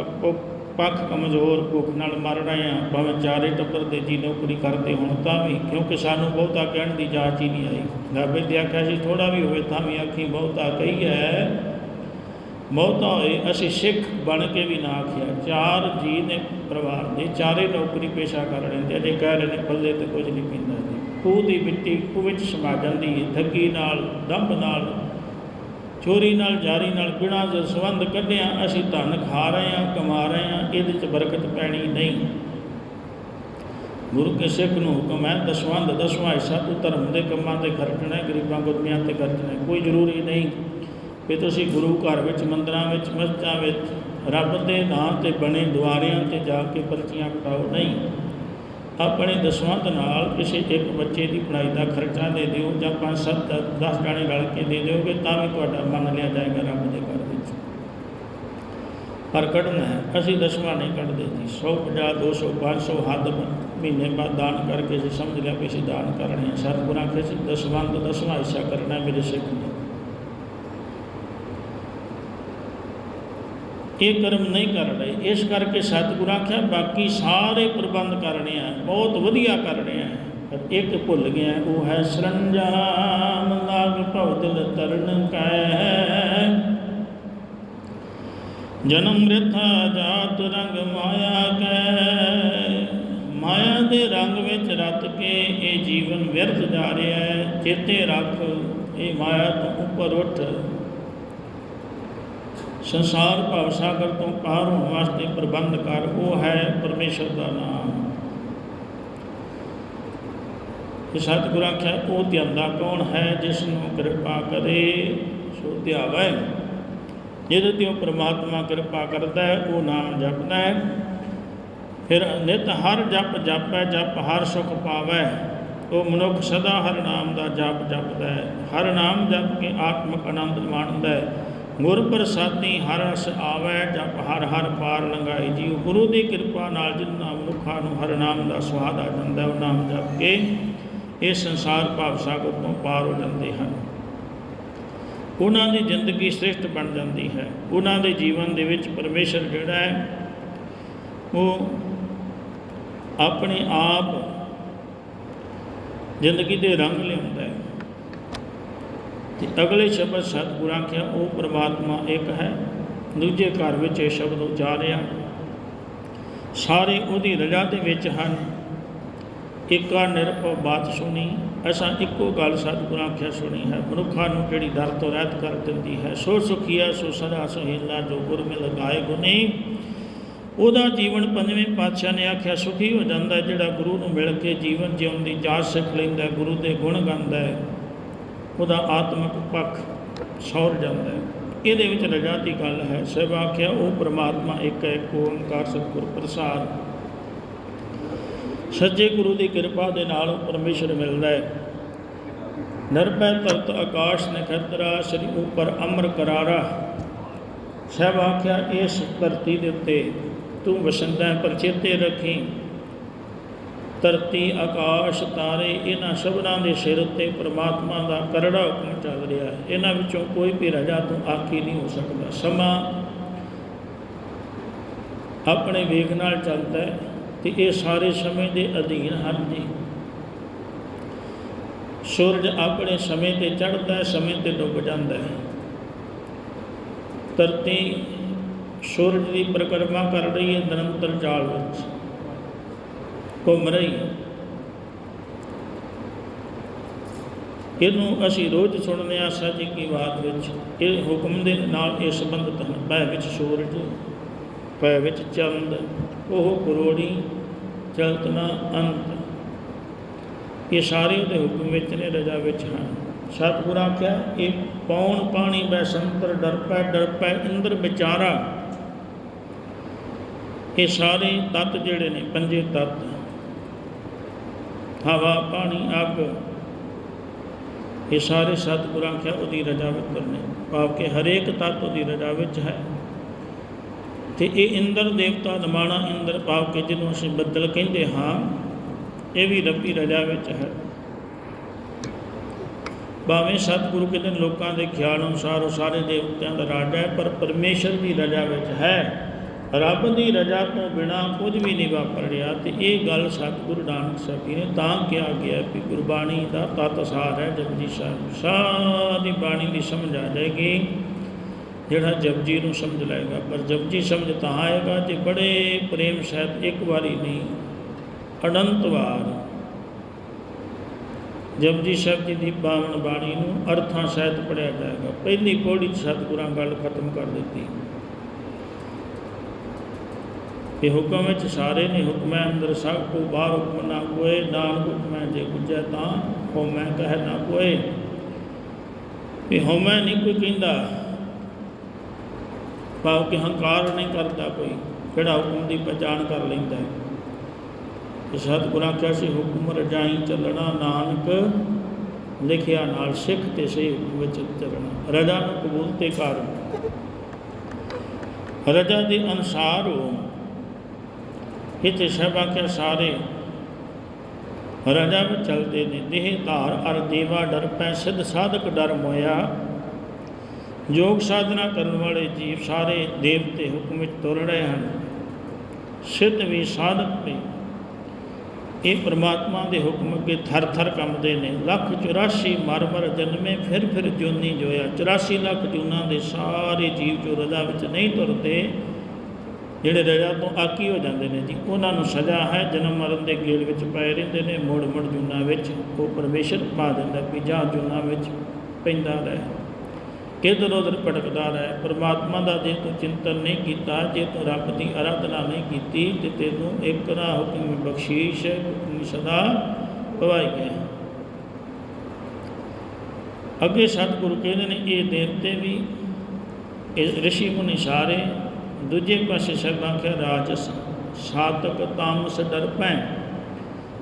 ਪੱਖ ਕਮਜ਼ੋਰ ਭੁੱਖ ਨਾਲ ਮਰ ਰਹੇ ਹਾਂ, ਭਾਵੇਂ ਚਾਰੇ ਟੱਬਰ ਦੇ ਜੀ ਨੌਕਰੀ ਕਰਦੇ ਹੁਣ ਤਾਂ ਵੀ, ਕਿਉਂਕਿ ਸਾਨੂੰ ਬਹੁਤਾ ਕਹਿਣ ਦੀ ਜਾਚ ਹੀ ਨਹੀਂ ਆਈ। ਰੱਬੇ ਤੇ ਆਖਿਆ ਸੀ ਥੋੜਾ ਵੀ ਹੋਵੇ ਤਾਂ ਵੀ ਆਖੀ ਬਹੁਤਾ ਕਹੀ ਹੈ, ਬਹੁਤਾ ਹੋਏ ਅਸੀਂ ਸਿੱਖ ਬਣ ਕੇ ਵੀ ਨਾ ਆਖਿਆ ਚਾਰ ਜੀ ਨੇ ਪਰਿਵਾਰ ਦੇ ਚਾਰੇ ਨੌਕਰੀ ਪੇਸ਼ਾ ਕਰ ਰਹੇ ਨੇ ਤੇ ਅਜੇ ਕਹਿ ਰਹੇ ਨੇ, ਪੱਲੇ ਤੇ ਕੁਝ ਨਹੀਂ ਪੀਂਦਾ ਜੀ। ਖੂਹ ਦੀ ਮਿੱਟੀ ਖੂਹ ਵਿੱਚ ਸਮਾ ਜਾਂਦੀ ਹੈ, ਠੱਗੀ ਨਾਲ, ਦੰਭ ਨਾਲ ਚੋਰੀ ਨਾਲ, ਜਾਰੀ ਨਾਲ ਬਿਨਾਂ ਜੋ ਸੰਬੰਧ ਕੱਢਿਆ, ਅਸੀਂ ਧਨ ਖਾ ਰਹੇ ਹਾਂ, ਕਮਾ ਰਹੇ ਹਾਂ, ਇਹਦੇ 'ਚ ਬਰਕਤ ਪੈਣੀ ਨਹੀਂ। ਗੁਰੂ ਕੇ ਸਿੱਖ ਨੂੰ ਹੁਕਮ ਹੈ ਦਸਵੰਧ ਦਸਵਾਂ ਹਿੱਸਾ ਤੂੰ ਧਰਮ ਦੇ ਕੰਮਾਂ ਤੇ ਖਰਚਣਾ, ਗਰੀਬਾਂ ਗੁਰਮੀਆਂ ਤੇ ਖਰਚਣਾ, ਕੋਈ ਜ਼ਰੂਰੀ ਨਹੀਂ। ਕਿ ਤੁਸੀਂ ਗੁਰੂ ਘਰ ਵਿੱਚ, ਮੰਦਰਾਂ ਵਿੱਚ, ਮਸਜਿਦਾਂ ਵਿੱਚ, ਰੱਬ ਦੇ ਨਾਂ ਤੇ ਬਣੇ ਦੁਆਰਿਆਂ ਤੇ ਜਾ ਕੇ ਪਰਚੀਆਂ ਕਟਾਓ ਨਹੀਂ। ਆਪਣੇ ਦਸਵੰਧ ਨਾਲ ਕਿਸੇ ਇੱਕ ਬੱਚੇ ਦੀ ਪੜ੍ਹਾਈ ਦਾ ਖਰਚਾ ਦੇ ਦਿਓ ਜਾਂ ਪੰਜ ਸੱਤ 10 ਜਾਣੇ ਰਲ ਕੇ ਦੇ ਦਿਓਗੇ ਤਾਂ ਵੀ ਤੁਹਾਡਾ ਮੰਨ ਲਿਆ ਜਾਏਗਾ ਰੱਬ ਦੇ ਘਰ ਵਿੱਚ। ਪਰ ਕੱਢਣਾ ਹੈ, ਅਸੀਂ ਦਸਵਾਂ ਨਹੀਂ ਕੱਢਦੇ ਜੀ। 150 200 500 ਹੱਦ ਮਹੀਨੇ ਬਾਅਦ ਦਾਨ ਕਰਕੇ, ਅਸੀਂ ਸਮਝ ਲਿਆ ਕਿ ਅਸੀਂ ਦਾਨ ਕਰਨੇ ਆ। ਸਤਿਗੁਰਾਂ ਕੇ ਅਸੀਂ ਦਸਵੰਧ, ਦਸਵਾਂ ਹਿੱਸਾ ਕਰਨਾ ਮੇਰੇ ਸਿੱਖ ਨੇ ਇਹ ਕਰਮ ਨਹੀਂ ਕਰ ਰਹੇ। ਇਸ ਕਰਕੇ ਸਤਿਗੁਰ ਆਖਿਆ, ਬਾਕੀ ਸਾਰੇ ਪ੍ਰਬੰਧ ਕਰਨੇ ਆ, ਬਹੁਤ ਵਧੀਆ ਕਰਨੇ ਆ। ਪਰ ਇੱਕ ਭੁੱਲ ਗਿਆ, ਉਹ ਹੈ ਸਰੰਜਾਮ ਲਾਗ ਭਵ ਦਿਲ ਤਰਨ ਕੈ। ਜਨਮ ਮ੍ਰਿਥਾ ਜਾਤ ਰੰਗ ਮਾਇਆ ਕੈ। ਮਾਇਆ ਦੇ ਰੰਗ ਵਿੱਚ ਰਤ ਕੇ ਇਹ ਜੀਵਨ ਵਿਅਰਥ ਜਾ ਰਿਹਾ ਹੈ। ਚੇਤੇ ਰੱਖ, ਇਹ ਮਾਇਆ ਤੋਂ ਉੱਪਰ ਉੱਠ। ਸੰਸਾਰ ਭਵ ਸਾਗਰ ਤੋਂ ਪਾਰ ਹੋਣ ਵਾਸਤੇ ਪ੍ਰਬੰਧ ਕਰ, ਉਹ ਹੈ ਪਰਮੇਸ਼ਰ ਦਾ ਨਾਮ। ਇਹ ਸਤਿਗੁਰ ਆਖਿਆ, ਉਹ ਧਿਆਉਂਦਾ ਕੌਣ ਹੈ ਜਿਸ ਨੂੰ ਕਿਰਪਾ ਕਰੇ? ਸੋ ਧਿਆਵੈ। ਜਿਹਦੇ ਤੇ ਉਹ ਪ੍ਰਮਾਤਮਾ ਕਿਰਪਾ ਕਰਦਾ ਹੈ, ਉਹ ਨਾਮ ਜਪਦਾ ਹੈ। ਫਿਰ ਨਿਤ ਹਰ ਜਪ ਜਪੈ, ਜਪ ਹਰ ਸੁਖ ਪਾਵੈ। ਉਹ ਮਨੁੱਖ ਸਦਾ ਹਰ ਨਾਮ ਦਾ ਜਪ ਜਪਦਾ ਹੈ। ਹਰ ਨਾਮ ਜਪ ਕੇ ਆਤਮਿਕ ਆਨੰਦ ਮਾਣਦਾ ਹੈ। ਗੁਰ ਪ੍ਰਸਾਦੀ ਹਰ ਰਸ ਆਵੈ, ਜਪ ਹਰ ਹਰ ਪਾਰ ਲੰਘਾਈ ਜੀ ਗੁਰੂ ਦੀ ਕਿਰਪਾ ਨਾਲ ਜਿਨ੍ਹਾਂ ਮਨੁੱਖਾਂ ਨੂੰ ਹਰ ਨਾਮ ਦਾ ਸਵਾਦ ਆ ਜਾਂਦਾ, ਉਹ ਨਾਮ ਜਪ ਕੇ ਇਹ ਸੰਸਾਰ ਭਾਵ ਸਾਗਰ ਤੋਂ ਪਾਰ ਹੋ ਜਾਂਦੇ ਹਨ। ਉਹਨਾਂ ਦੀ ਜ਼ਿੰਦਗੀ ਸ੍ਰੇਸ਼ਟ ਬਣ ਜਾਂਦੀ ਹੈ। ਉਹਨਾਂ ਦੇ ਜੀਵਨ ਦੇ ਵਿੱਚ ਪਰਮੇਸ਼ਰ ਜਿਹੜਾ ਹੈ, ਉਹ ਆਪਣੇ ਆਪ ਜ਼ਿੰਦਗੀ ਦੇ ਰੰਗ ਲਿਆਉਂਦਾ ਹੈ। ਤੇ ਅਗਲੇ ਸ਼ਬਦ ਸਤਿਗੁਰ ਆਖਿਆ, ਉਹ ਪ੍ਰਮਾਤਮਾ ਇੱਕ ਹੈ। ਦੂਜੇ ਘਰ ਵਿੱਚ ਇਹ ਸ਼ਬਦ ਉਚਾਰਿਆ ਸਾਰੇ ਉਹਦੀ ਰਜਾ ਦੇ ਵਿੱਚ ਹਨ। ਏਕਾ ਨਿਰਭਉ ਬਾਤ ਸੁਣੀ, ਅਸਾਂ ਇੱਕੋ ਗੱਲ ਸਤਿਗੁਰ ਆਖਿਆ ਸੁਣੀ ਹੈ। ਮਨੁੱਖਾਂ ਨੂੰ ਜਿਹੜੀ ਦਰ ਤੋਂ ਰਹਿਤ ਕਰ ਦਿੰਦੀ ਹੈ? ਸੋ ਸੁਖੀਆ, ਸੋ ਸਦਾ ਸੁਹੇਲਾ ਜੋ ਗੁਰ ਮਿਲ ਗਾਏ ਗੁਨੀ ਉਹਦਾ ਜੀਵਨ ਪੰਜਵੇਂ ਪਾਤਸ਼ਾਹ ਨੇ ਆਖਿਆ, ਸੁਖੀ ਹੋ ਜਾਂਦਾ ਜਿਹੜਾ ਗੁਰੂ ਨੂੰ ਮਿਲ ਕੇ ਜੀਵਨ ਜਿਉਣ ਦੀ ਜਾਚ ਸਿੱਖ ਲੈਂਦਾ ਗੁਰੂ ਦੇ ਗੁਣ ਗਾਉਂਦਾ ਹੈ। ਉਹਦਾ ਆਤਮਿਕ ਪੱਖ ਸੌਰ ਜਾਂਦਾ ਹੈ। ਇਹਦੇ ਵਿੱਚ ਰਜਾ ਦੀ ਗੱਲ ਹੈ ਸਭ ਆਖਿਆ ਉਹ ਪ੍ਰਮਾਤਮਾ ਇੱਕ ਹੈ ਓੰਕਾਰ ਸਤਿਗੁਰ ਪ੍ਰਸਾਦ। ਸੱਜੇ ਗੁਰੂ ਦੀ ਕਿਰਪਾ ਦੇ ਨਾਲ ਉਹ ਪਰਮੇਸ਼ਰ ਮਿਲਦਾ ਹੈ। ਨਿਰਭੈ ਤਰਤ ਆਕਾਸ਼ ਨਖਤਰਾ ਸ੍ਰੀ ਉਪਰ ਅਮਰ ਕਰਾਰਾ। ਸਭ ਆਖਿਆ ਇਸ ਧਰਤੀ ਦੇ ਉੱਤੇ ਤੂੰ ਵਸੰਦਾ ਹੈ, ਪਰ ਚੇਤੇ ਰੱਖੀ। ਧਰਤੀ, ਆਕਾਸ਼, ਤਾਰੇ, ਇਹਨਾਂ ਸਭਨਾਂ ਦੇ ਸਿਰ ਉੱਤੇ ਪ੍ਰਮਾਤਮਾ ਦਾ ਕਰੜਾ ਹੁਕਮ ਚੱਲ ਰਿਹਾ ਹੈ। ਇਹਨਾਂ ਵਿੱਚੋਂ ਕੋਈ ਵੀ ਰਜਾ ਤੋਂ ਆਖੀ ਨਹੀਂ ਹੋ ਸਕਦਾ। ਸਮਾਂ ਆਪਣੇ ਵੇਗ ਨਾਲ ਚੱਲਦਾ ਹੈ ਤੇ ਇਹ ਸਾਰੇ ਸਮੇਂ ਦੇ ਅਧੀਨ ਹਨ ਜੀ। ਸੂਰਜ ਆਪਣੇ ਸਮੇਂ ਤੇ ਚੜ੍ਹਦਾ ਹੈ, ਸਮੇਂ ਤੇ ਡੁੱਬ ਜਾਂਦਾ ਹੈ। ਧਰਤੀ ਸੂਰਜ ਦੀ ਪਰਿਕਰਮਾ ਕਰ ਰਹੀ ਹੈ ਨਿਰੰਤਰ ਜਾਲ ਵਿੱਚ। ਘੁੰਮ ਰਹੀ। ਇਹਨੂੰ ਅਸੀਂ ਰੋਜ਼ ਸੁਣਦੇ ਹਾਂ ਸਾਜੀ ਕੀ ਬਾਤ ਵਿੱਚ। ਇਹ ਹੁਕਮ ਦੇ ਨਾਲ ਇਹ ਸੰਬੰਧਿਤ ਹਨ। ਭੈ ਵਿੱਚ ਸੂਰਜ, ਭੈ ਵਿੱਚ ਚੰਦ, ਉਹ ਕਰੋੜੀ ਚਲਤਨਾ ਅੰਤ। ਇਹ ਸਾਰੇ ਉਹਦੇ ਹੁਕਮ ਵਿੱਚ ਨੇ, ਰਜਾ ਵਿੱਚ ਹਨ। ਸਤਿਗੁਰ ਆਖਿਆ ਇਹ ਪੌਣ ਪਾਣੀ ਬੈ ਸੰਤਰ ਡਰਪੈ ਡਰਪੈ ਇੰਦਰ ਵਿਚਾਰਾ। ਇਹ ਸਾਰੇ ਤੱਤ ਜਿਹੜੇ ਨੇ, ਪੰਜੇ ਤੱਤ। ਹਵਾ, ਪਾਣੀ, ਅੱਗ। ਇਹ ਸਾਰੇ ਸਤਿਗੁਰਾਂ ਆਖਿਆ, ਉਹਦੀ ਰਜਾ ਵਿੱਚ ਨੇ ਭਾਵ ਕਿ ਹਰੇਕ ਤੱਤ ਉਹਦੀ ਰਜਾ ਵਿੱਚ ਹੈ। ਤੇ ਇਹ ਇੰਦਰ ਦੇਵਤਾ, ਨਮਾਣਾ ਇੰਦਰ, ਭਾਵ ਕਿ ਜਿਹਨੂੰ ਅਸੀਂ ਬੱਦਲ ਕਹਿੰਦੇ ਹਾਂ, ਇਹ ਵੀ ਰੱਬੀ ਰਜਾ ਵਿੱਚ ਹੈ। ਭਾਵੇਂ ਸਤਿਗੁਰੂ ਕਹਿੰਦੇ ਲੋਕਾਂ ਦੇ ਖਿਆਲ ਅਨੁਸਾਰ ਉਹ ਸਾਰੇ ਦੇਵਤਿਆਂ ਦਾ ਰਾਜਾ ਹੈ, ਪਰ ਪਰਮੇਸ਼ਰ ਦੀ ਰਜਾ ਵਿੱਚ ਹੈ। ਰੱਬ ਦੀ ਰਜਾ ਤੋਂ ਬਿਨਾ ਕੁਝ ਵੀ ਨਹੀਂ ਵਾਪਰ ਰਿਹਾ ਤੇ ਇਹ ਗੱਲ ਸਤਿਗੁਰੂ ਨਾਨਕ ਸਾਹਿਬ ਜੀ ਨੇ ਤਾਂ ਕਿਹਾ ਗਿਆ ਕਿ ਗੁਰਬਾਣੀ ਦਾ ਤਤ ਹੈ, ਜਪਜੀ ਸਾਹਿਬ ਸਾਰੀ ਬਾਣੀ ਦੀ ਸਮਝ ਆ ਜਾਏਗੀ, ਜਿਹੜਾ ਜਪਜੀ ਨੂੰ ਸਮਝ ਲਏਗਾ। ਪਰ ਜਪਜੀ ਸਮਝ ਤਾਂ ਆਏਗਾ ਜੇ ਬੜੇ ਪ੍ਰੇਮ ਸਹਿਤ ਇੱਕ ਵਾਰੀ ਨਹੀਂ, ਅਨੰਤ ਵਾਰ ਜਪਜੀ ਸਾਹਿਬ ਜੀ ਦੀ ਪਾਵਨ ਬਾਣੀ ਨੂੰ ਅਰਥਾਂ ਸਹਿਤ ਪੜਿਆ ਜਾਏਗਾ। ਪਹਿਲੀ ਪੌੜੀ 'ਚ ਸਤਿਗੁਰਾਂ ਗੱਲ ਖਤਮ ਕਰ ਦਿੱਤੀ। ਕਿ ਹੁਕਮ ਵਿੱਚ ਸਾਰੇ ਨੇ ਹੁਕਮੈ ਅੰਦਰ ਸਭ ਕੋ ਬਾਹਰ ਹੁਕਮ ਨਾ ਕੋਏ ਨਾਨਕ ਹੁਕਮੈ ਜੇ ਗੁਜੈ ਤਾਂ ਹਉਮੈ ਕਹਿ ਨਾ ਕੋਏ ਇਹ ਹਉਮੈ ਨਹੀਂ ਕੋਈ ਕਹਿੰਦਾ, ਭਾਵ ਕਿ ਹੰਕਾਰ ਨਹੀਂ ਕਰਦਾ ਕੋਈ ਕਿਹੜਾ ਹੁਕਮ ਦੀ ਪਛਾਣ ਕਰ ਲੈਂਦਾ ਹੈ। ਕਿ ਸਤਿਗੁਰਾਂ ਕਿਹਾ ਸੀ, ਹੁਕਮ ਰਜਾਈ ਚੱਲਣਾ, ਨਾਨਕ ਲਿਖਿਆ ਨਾਲ ਸਿੱਖ ਤੇ ਸਹੀ ਹੁਕਮ ਵਿੱਚ ਚੱਲਣਾ। ਰਜਾ ਨੂੰ ਕਬੂਲ ਤੇ ਕਾਰਨ। ਰਜਾ ਦੇ ਅਨਸਾਰ ਹੋ ਇੱਥੇ ਸਭਾ ਕੇ ਸਾਰੇ ਰਜਾ ਵਿੱਚ ਚਲਦੇ ਨੇ। ਦੇਹ ਧਾਰ ਅਰ ਦੇਵਾ ਡਰ ਪੈ, ਸਿੱਧ ਸਾਧਕ ਡਰ ਮੋਇਆ। ਯੋਗ ਸਾਧਨਾ ਕਰਨ ਵਾਲੇ ਜੀਵ ਸਾਰੇ ਦੇਵਤੇ ਹੁਕਮ ਵਿੱਚ ਤੁਰ ਰਹੇ ਹਨ। ਸਿੱਧ ਵੀ ਸਾਧਕ ਨੇ ਇਹ ਪ੍ਰਮਾਤਮਾ ਦੇ ਹੁਕਮ ਅੱਗੇ ਥਰ ਥਰ ਕੰਬਦੇ ਨੇ। ਲੱਖ 84 ਮਰ ਮਰ ਜਨਮੇ, ਫਿਰ ਫਿਰ ਜੋਨੀ ਜੋਇਆ। 84 ਲੱਖ ਜੂਨਾਂ ਦੇ ਸਾਰੇ ਜੀਵ ਜੋ ਰਜਾ ਵਿੱਚ ਨਹੀਂ ਤੁਰਦੇ ਜਿਹੜੇ ਰਜਾ ਤੋਂ ਆਕੀ ਹੋ ਜਾਂਦੇ ਨੇ ਜੀ, ਉਹਨਾਂ ਨੂੰ ਸਜ਼ਾ ਹੈ, ਜਨਮ ਮਰਨ ਦੇ ਗੇੜ ਵਿੱਚ ਪਏ ਰਹਿੰਦੇ ਨੇ, ਮੋੜ ਮੋੜ ਜੂਨਾਂ ਵਿੱਚ ਉਹ ਪਰਮੇਸ਼ਰ ਪਾ ਦਿੰਦਾ ਵੀ ਜਾਂ ਜੂਨਾਂ ਵਿੱਚ ਪੈਂਦਾ ਰਹੇ। ਕਿਧਰ ਉਧਰ ਭਟਕਦਾ ਰਹੇ। ਪਰਮਾਤਮਾ ਦਾ ਜੇ ਤੂੰ ਚਿੰਤਨ ਨਹੀਂ ਕੀਤਾ, ਜੇ ਤੂੰ ਰੱਬ ਦੀ ਆਰਾਧਨਾ ਨਹੀਂ ਕੀਤੀ, ਤੇ ਤੈਨੂੰ ਇੱਕ ਨਾ ਹੁਕਮ ਬਖਸ਼ੀਸ਼ ਹੁਕਮ ਸਦਾ ਪਵਾਈ ਗਿਆ ਅੱਗੇ ਸਤਿਗੁਰੂ ਕਹਿੰਦੇ ਨੇ, ਇਹ ਦੇਵਤੇ ਵੀ ਇਹ ਰਿਸ਼ੀ ਮੁਨੀ ਸਾਰੇ ਦੂਜੇ ਪਾਸੇ ਸਭਾ ਆਖਿਆ ਰਾਜਸ ਸਾਤਕ ਤਾਮਸ ਡਰਪੈ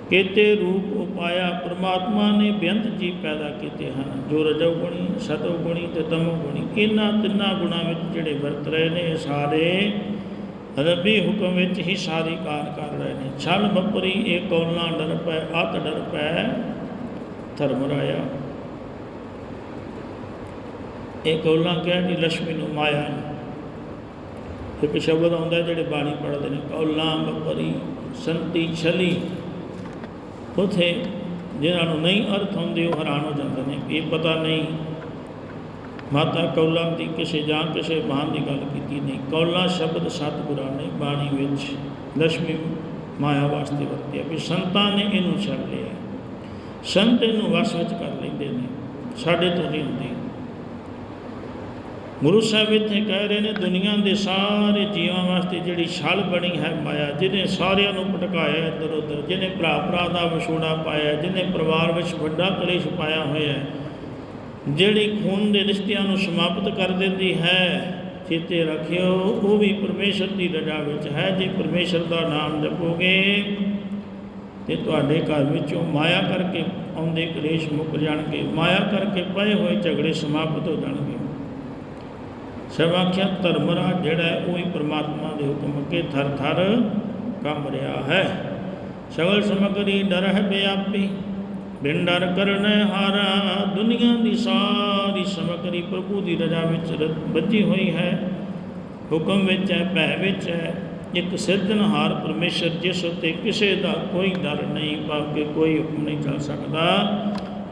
ਕੀਤੇ ਰੂਪ ਉਪਾਇਆ ਪ੍ਰਮਾਤਮਾ ਨੇ ਬੇਅੰਤ ਜੀ ਪੈਦਾ ਕੀਤੇ ਹਨ। ਜੋ ਰਜੋ ਗੁਣੀ ਸਤੋ ਗੁਣੀ ਤੇ ਤਮੋ ਗੁਣੀ, ਇਹਨਾਂ ਤਿੰਨਾਂ ਗੁਣਾਂ ਵਿੱਚ ਜਿਹੜੇ ਵਰਤ ਰਹੇ ਨੇ, ਇਹ ਸਾਰੇ ਰੱਬੀ ਹੁਕਮ ਵਿੱਚ ਹੀ ਸਾਰੀ ਕਾਰ ਕਰ ਰਹੇ ਨੇ। ਛਲ ਬੱਪਰੀ, ਇਹ ਕੌਲਾਂ ਡਰ ਪੈ, ਅਤ ਡਰ ਪੈ, ਧਰਮ ਰਾਇਆ। ਇਹ ਕੌਲਾਂ ਕਿਹਾ ਜੀ ਲక్ష్ਮੀ ਨੂੰ ਮਾਇਆ ਨੂੰ ਇੱਕ ਸ਼ਬਦ ਆਉਂਦਾ ਜਿਹੜੇ ਬਾਣੀ ਪੜ੍ਹਦੇ ਨੇ। ਕੌਲਾਂ ਬੱਪਰੀ ਸੰਤੀ, ਛਲੀ। ਉਥੇ ਜਿਹਨਾਂ ਨੂੰ ਨਹੀਂ ਅਰਥ ਹੁੰਦੇ ਉਹ ਹੈਰਾਨ ਹੋ ਜਾਂਦੇ ਨੇ ਇਹ ਪਤਾ ਨਹੀਂ। ਮਾਤਾ ਕੌਲਾਂ ਦੀ ਕਿਸੇ ਜਾਂ ਕਿਸੇ ਬਾਣ ਦੀ ਗੱਲ ਕੀਤੀ ਨਹੀਂ। ਕੌਲਾਂ ਸ਼ਬਦ ਸਤਿਗੁਰਾਂ ਨੇ ਬਾਣੀ ਵਿੱਚ ਲక్ష్ਮੀ ਮਾਇਆ ਵਾਸਤੇ ਵਰਤਿਆ ਵੀ ਸੰਤਾਂ ਨੇ ਇਹਨੂੰ ਛੱਡ ਲਿਆ। ਸੰਤ ਇਹਨੂੰ ਵਸ ਵਿੱਚ ਕਰ ਲੈਂਦੇ ਨੇ। ਸਾਡੇ ਤੋਂ ਨਹੀਂ ਹੁੰਦੀ ਗੁਰੂ ਸਾਹਿਬ ਇੱਥੇ ਕਹਿ ਰਹੇ ਨੇ, ਦੁਨੀਆ ਦੇ ਸਾਰੇ ਜੀਵਾਂ ਵਾਸਤੇ ਜਿਹੜੀ ਛਲ ਬਣੀ ਹੈ ਮਾਇਆ, ਜਿਹਨੇ ਸਾਰਿਆਂ ਨੂੰ ਭਟਕਾਇਆ ਇੱਧਰ ਉੱਧਰ, ਜਿਹਨੇ ਭਰਾ ਭਰਾ ਦਾ ਵਿਛੋੜਾ ਪਾਇਆ, ਜਿਹਨੇ ਪਰਿਵਾਰ ਵਿੱਚ ਵੱਡਾ ਕਲੇਸ਼ ਪਾਇਆ ਹੋਇਆ ਜਿਹੜੀ ਖੂਨ ਦੇ ਰਿਸ਼ਤਿਆਂ ਨੂੰ ਸਮਾਪਤ ਕਰ ਦਿੰਦੀ ਹੈ, ਚੇਤੇ ਰੱਖਿਓ, ਉਹ ਵੀ ਪਰਮੇਸ਼ਰ ਦੀ ਰਜਾ ਵਿੱਚ ਹੈ, ਜੇ ਪਰਮੇਸ਼ਰ ਦਾ ਨਾਮ ਜਪੋਗੇ ਤੇ ਤੁਹਾਡੇ ਘਰ ਵਿੱਚੋਂ ਮਾਇਆ ਕਰਕੇ ਆਉਂਦੇ ਕਲੇਸ਼ ਮੁੱਕ ਜਾਣਗੇ, ਮਾਇਆ ਕਰਕੇ ਪਏ ਹੋਏ ਝਗੜੇ ਸਮਾਪਤ ਹੋ ਜਾਣਗੇ। ਸਭ ਆਖਿਆ ਧਰਮਰਾ ਜਿਹੜਾ ਹੈ, ਉਹ ਹੀ ਪ੍ਰਮਾਤਮਾ ਦੇ ਹੁਕਮ ਕੇ ਥਰ ਥਰ ਕੰਬ ਰਿਹਾ ਹੈ। ਸਗਲ ਸਮਗਰੀ ਡਰ ਹੈ ਬਿਆਪੀ, ਬਿਨ ਡਰ ਕਰਨੇ ਹਾਰਾ। ਦੁਨੀਆ ਦੀ ਸਾਰੀ ਸਮਗਰੀ ਪ੍ਰਭੂ ਦੀ ਰਜਾ ਵਿੱਚ ਰ- ਬੱਝੀ ਹੋਈ ਹੈ। ਹੁਕਮ ਵਿੱਚ ਹੈ, ਭੈ ਵਿੱਚ ਹੈ। ਇੱਕ ਸਿਰਜਣਹਾਰ ਪਰਮੇਸ਼ਰ ਜਿਸ ਉਤੇ ਕਿਸੇ ਦਾ ਕੋਈ ਡਰ ਨਹੀਂ, ਭਾਵੇਂ ਕੋਈ ਹੁਕਮ ਨਹੀਂ ਚੱਲ ਸਕਦਾ।